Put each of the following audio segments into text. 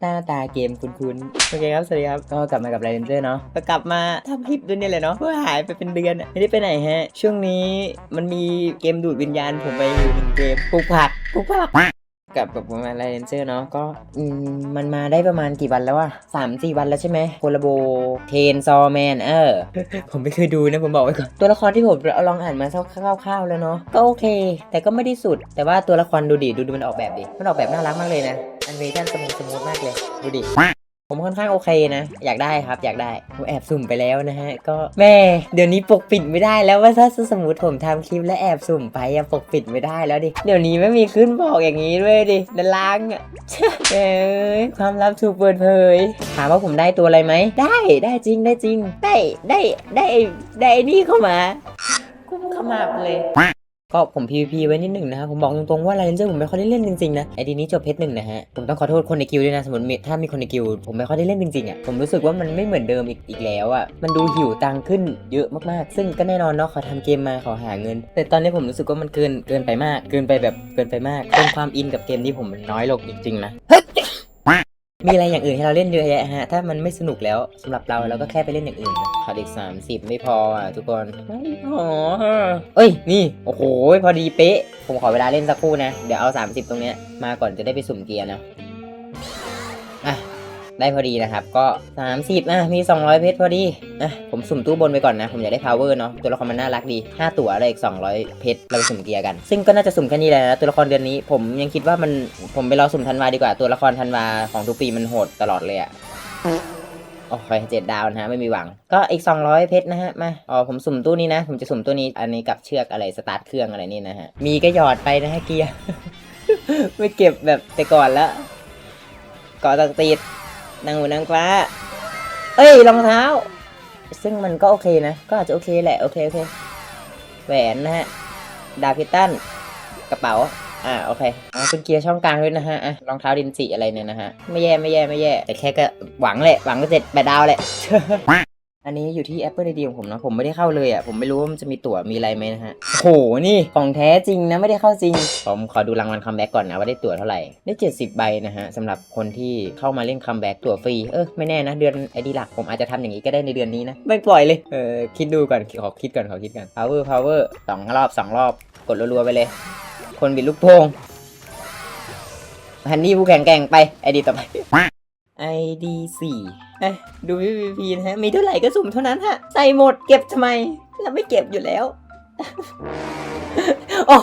หน้าตาเกมคุ้นๆ โอเคครับ สวัสดีครับ ก็กลับมากับไรเดนเจอร์เนาะก็กลับมาทำคลิปด้วยเนี่ยแหละเนาะ เพื่อหายไปเป็นเดือนอะไม่ได้ไปไหนฮะ ช่วงนี้มันมีเกมดูดวิญญาณผมไปอยู่หนึ่งเกมปลูกผักปลูกผักกับกับผมมาไรเดนเจอร์เนาะก็อืมมันมาได้ประมาณกี่วันแล้ววะสามสี่วันแล้วใช่ไหมโคลาโบเทนซอแมนเออ ผมไม่เคยดูนะ ผมบอกไว้ก่อน ตัวละครที่ผมลองอ่านมาคร่าวๆแล้วเนาะก็โอเค แต่ก็ไม่ได้สุด แต่ว่าตัวละครดูดิดูดูมันออกแบบดิ มันออกแบบน่ารักมากเลยนะ นิเมชั่นสมูทสมูทมากเลย ดูดิ ผมค่อนข้างโอเคนะ อยากได้ครับ อยากได้ผมแอบสุ่มไปแล้วนะฮะ ก็แม่เดี๋ยวนี้ปกปิดไม่ได้แล้วว่าถ้าสมมติผมทำคลิปแล้วแอบสุ่มไปอะปกปิดไม่ได้แล้วดิ เดี๋ยวนี้ไม่มีขึ้นบอกอย่างนี้ด้วยดิด้านล่างอะเอ้ยความลับถูกเปิดเผย ถามว่าผมได้ตัวอะไรไหม ได้ได้จริงได้จริง ได้ได้ได้ได้ไอ้นี่เข้ามา กุ้มขมับเลย ก็ผม PVP ไว้นิดหนึ่งนะครับผมบอกตรงๆว่าไลเลนเจอร์ผมไม่ค่อยได้เล่นจริงๆนะไอดีนี้จบเพชรหนึ่งนะฮะผมต้องขอโทษคนในกิลด์ด้วยนะสมมติถ้ามีคนในกิลผมไม่ค่อยได้เล่นจริงๆอะผมรู้สึกว่ามันไม่เหมือนเดิมอีกอีกแล้วอะมันดูหิวตังขึ้นเยอะมากๆ ซึ่งก็แน่นอนเนาะเขาทำเกมมาเขาหาเงิน แต่ตอนนี้ผมรู้สึกว่ามันเกินเกินไปมาก เกินไปแบบเกินไปมากจนความอินกับเกมที่ผมนน้อยลงจริงๆนะ มีอะไรอย่างอื่นให้เราเล่นเยอะแยะฮะ ถ้ามันไม่สนุกแล้วสำหรับเราเราก็แค่ไปเล่นอย่างอื่นนะขาดอีก 30 ไม่พออะทุกคนไม่พอเอ้ย นี่ โอ้โห พอดีเป๊ะ ผมขอเวลาเล่นสักครู่นะ เดี๋ยวเอา 30 ตรงเนี้ยมาก่อนจะได้ไปสุ่มเกียร์นะ อะ ได้พอดีนะครับ ก็ 30อะมี 200 เพชรพอดีอะผมสุ่มตู้บนไปก่อนนะ ผมอยากได้ power เนาะตัวละครมันน่ารักดี 5 ตัวอะไรอีก 200 เพชรเราไปสุ่มเกียร์กัน ซึ่งก็น่าจะสุ่มแค่นี้แหละนะตัวละครเดือนนี้ผมยังคิดว่ามันผมไปรอสุ่มธันวาดีกว่าตัวละครธันวาของทุกปีมันโหดตลอดเลยอะโอเคเจ็ดดาวนะฮะ ไม่มีหวัง ก็อีก 200 เพชรนะฮะ มา อ๋อ ผมสุ่มตู้นี้นะ ผมจะสุ่มตู้นี้ อันนี้กับเชือกอะไร สตาร์ทเครื่องอะไรนี่นะฮะ มีก็หยอดไปนะฮะเกียร์ ไม่เก็บแบบแต่ก่อนล้วเกาะตักติด นางหูนางฟ้า เอ้ยรองเท้า ซึ่งมันก็โอเคนะ ก็อาจจะโอเคแหละ โอเคโอเค แหวนนะฮะ ดาบพิตันกระเป๋า อ่าโอเคอ่าเป็นเกียร์ช่องกลางด้วยนะฮะอะรองเท้าดินสีอะไรเนี่ยนะฮะ ไม่แย่ไม่แย่ไม่แย่ แต่แค่ก็หวังแหละ หวังก็เจ็ดแปดดาวแหละ อันนี้อยู่ที่ Apple ID ของผมนะผมไม่ได้เข้าเลยอะผมไม่รู้ว่ามันจะมีตั๋วมีอะไรไหมนะฮะโหนี่ของแท้จริงนะไม่ได้เข้าจริง ผมขอดูรางวัลคัมแบ็กก่อนนะว่าได้ตั๋วเท่าไหร่ได้ 70 ใบนะฮะสำหรับคนที่เข้ามาเล่นคัมแบ็กตั๋วฟรีเออไม่แน่นะเดือน ID หลักผมอาจจะทำอย่างนี้ก็ได้ในเดือนนี้นะไม่ปล่อยเลยเออคิดดูก่อนขอคิดก่อนขอคิดก่อน power power สองรอบสองรอบกดรัวๆไปเลย คนบิดลูกโป่งฮันนี่ผู้แข่งแกร่งไป ID ต่อไป ID สี่ เอ้ยดู PVP นะฮะ มีเท่าไหร่ก็สุ่มเท่านั้นฮะ ใส่หมดเก็บทำไม เราไม่เก็บอยู่แล้ว โอ้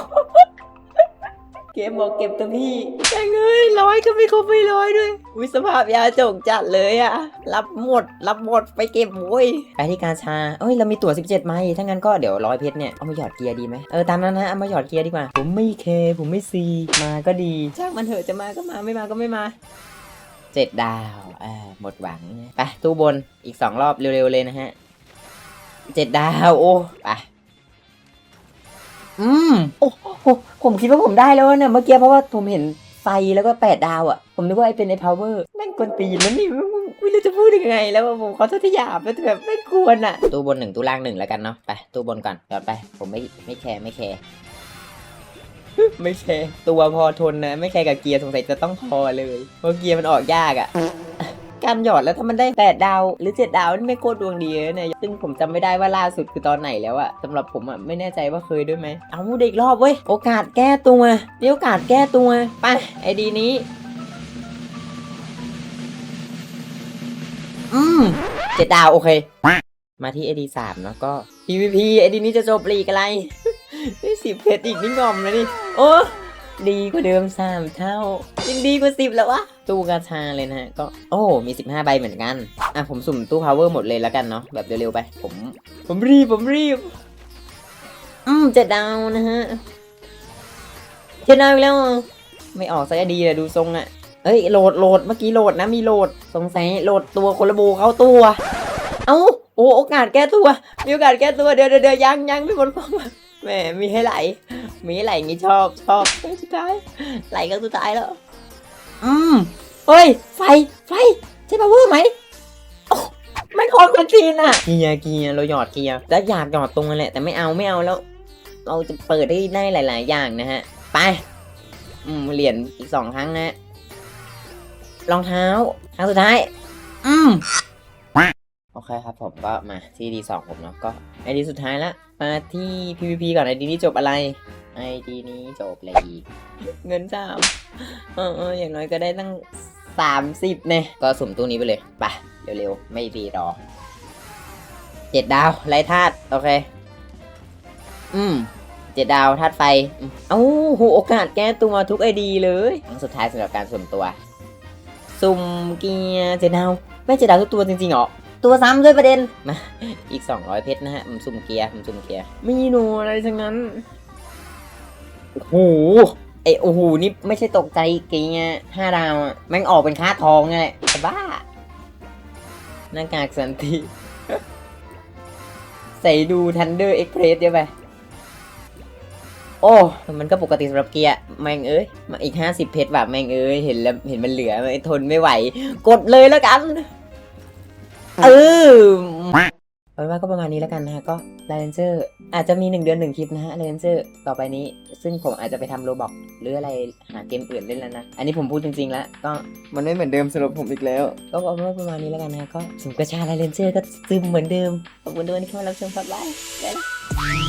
เกมบอกเก็บตัวพี่แม่งเอ้ยร้อยก็ไม่ครบไม่ร้อยด้วยวิสภาพยาจกจัดเลยอะรับหมด รับหมดไปเก็บโว้ยไปที่กาชาเอ้ยเรามีตั๋ว 17ไม้ถ้างั้นก็เดี๋ยวร้อยเพชรเนี่ยเอามาหยอดเกียร์ดีไหมเออตามนั้นนะเอามาหยอดเกียร์ดีกว่า ผมไม่เค ผมไม่ซีมาก็ดีช่างมันเถอะจะมาก็มาไม่มาก็ไม่มา เจ็ดดาว อ่า หมดหวังไปตู้บนอีกสองรอบเร็วๆเลยนะฮะเจ็ดดาว โอ้ ไป อืม โอ้โหผมคิดว่าผมได้แล้วเนี่ย เมื่อกี้เพราะว่าผมเห็นไฟแล้วก็แปดดาวอะ่ะ ผมนึกว่าไอ้เป็นไอ้ power แม่งกวนตีนแล้วนี่ไม่ไม่รู้จะพูดยังไง แล้วอะผมขอโทษที่หยาบแล้วแต่แบบไม่ควรอะ่ะ ตู้บนหนึ่งตู้ล่างหนึ่งแล้วกันเนาะ ไป ตู้บนก่อนหยอดไป ผมไม่ไม่แคร์ไม่แคร์ ไม่แคร์ตัวพอทนนะ ไม่แคร์กับเกียร์สงสัยจะต้องพอเลย เพราะเกียร์มันออกยากอะ่ะการหยอดแล้วถ้ามันได้8ดาวหรือ7ดาวนี่ไม่โคตรดวงดีเลยเนี่ยซึ่งผมจำไม่ได้ว่าล่าสุดคือตอนไหนแล้วอะสำหรับผมอะไม่แน่ใจว่าเคยด้วยไหมเอาเด็กรอบเว้ยโอกาสแก้ตัวมีโอกาสแก้ตัวไปไอดีนี้ อืมเจ็ดดาวโอเค มาที่ไอดีสามเนาะก็ PVP ไอดีนี้จะจบลีกอะไร ได้สิบเพชรอีกนี่งอมเลยนี่ โอ้ดีกว่าเดิมสามเท่ายังดีกว่าสิบแล้ววะตู้กาชาเลยนะฮะก็โอ้มีสิบห้าใบเหมือนกัน อะ ผมสุ่มตู้ power หมดเลยแล้วกันเนาะแบบเร็วๆไป ผม ผมรีบ ผมรีบ อืมเจ็ดดาวนะฮะเจ็ดดาวแล้ว ไม่ออกสักดีเลยดูทรงอะเอ้ยโหลดโหลดเมื่อกี้โหลดนะมีโหลดสงสัยโหลดตัวคนละโบเข้าตัว เอ้าโอ้โอกาสแก้ตัวมีโอกาสแก้ตัวเดี๋ยวเดี๋ยวยังยังไม่หมดความ มมีให้ไหล มีให้ไหลอย่างงี้ชอบชอบเฮ้ยสุดท้าย ไหลก็สุดท้ายแล้ว อืมเฮ้ย ไฟ ไฟ ใช่ปะเวอร์ไหมโอ้ไม่คอนคอนทีนอะเกียร์เกียร์เราหยอดเกียร์แล้วอยากหยอดตรงนั่นแหละ แต่ไม่เอาไม่เอาแล้ว เราจะเปิดได้ได้หลาย ๆ อย่างนะฮะ ไป อืมเหรียญอีกสองครั้งนะ รองเท้า ครั้งสุดท้าย อืมโอเคครับผมก็มาที่ดีสองผมเนาะก็ไอดีสุดท้ายละมาที่ PVP ก่อนไอดีนี้จบอะไรไอดีนี้จบอะไรอีกเงินสามเออเอออย่างน้อยก็ได้ตั้งสามสิบเนี่ยก็สุ่มตู้นี้ไปเลยไปเร็วๆ ไม่รีรอเจ็ดดาวไรธาตุโอเค อืมเจ็ดดาวธาตุไฟเอ้าโหโอกาสแก้ตัวทุกไอดีเลยครั้งสุดท้ายสำหรับการสุ่มตัว สุ่มเกียร์เจ็ดดาวไม่เจ็ดดาวทุกตัวจริงๆเหรอ ตัวซ้ำด้วยประเด็น มา อีก 200 เพชรนะฮะผมสุ่มเกียร์ผมสุ่มเกียร์ไม่มีหนูอะไรทั้งนั้น โอ้โหไอโอ้โหนี่ไม่ใช่ตกใจเกียร์ห้าดาวอะแม่งออกเป็นค่าทองไงแหละจะบ้าหน้ากากสันติ ใส่ดูทันเดอร์เอ็กเพรสเดี๋ยวไปโอ้มันก็ปกติสำหรับเกียร์แม่งเอ้ยมาอีก50เพชรแบบแม่งเอ้ยเห็นแล้วเห็นมันเหลือไม่ทนไม่ไหว กดเลยแล้วกัน เออเอาเป็นว่าก็ประมาณนี้แล้วกันนะฮะก็ไลเ n นเจอร์อาจจะมี1เดือน1คลิปนะฮะไลเ n นเจอร์ต่อไปนี้ ซึ่งผมอาจจะไปทำโรบอกหรืออะไรหาเกมอื่นเล่นแล้วนะ อันนี้ผมพูดจริงๆแล้ว ก็มันไม่เหมือนเดิมสำหรับผมอีกแล้ว ก็เอาเป็นว่าประมาณนี้แล้วกันนะฮะก็สมกระชาไลเ n นเจอร์ก็ซึมเหมือนเดิมขอบคุณด้วยที่เข้ามารับชมครับบายบ๊ายบาย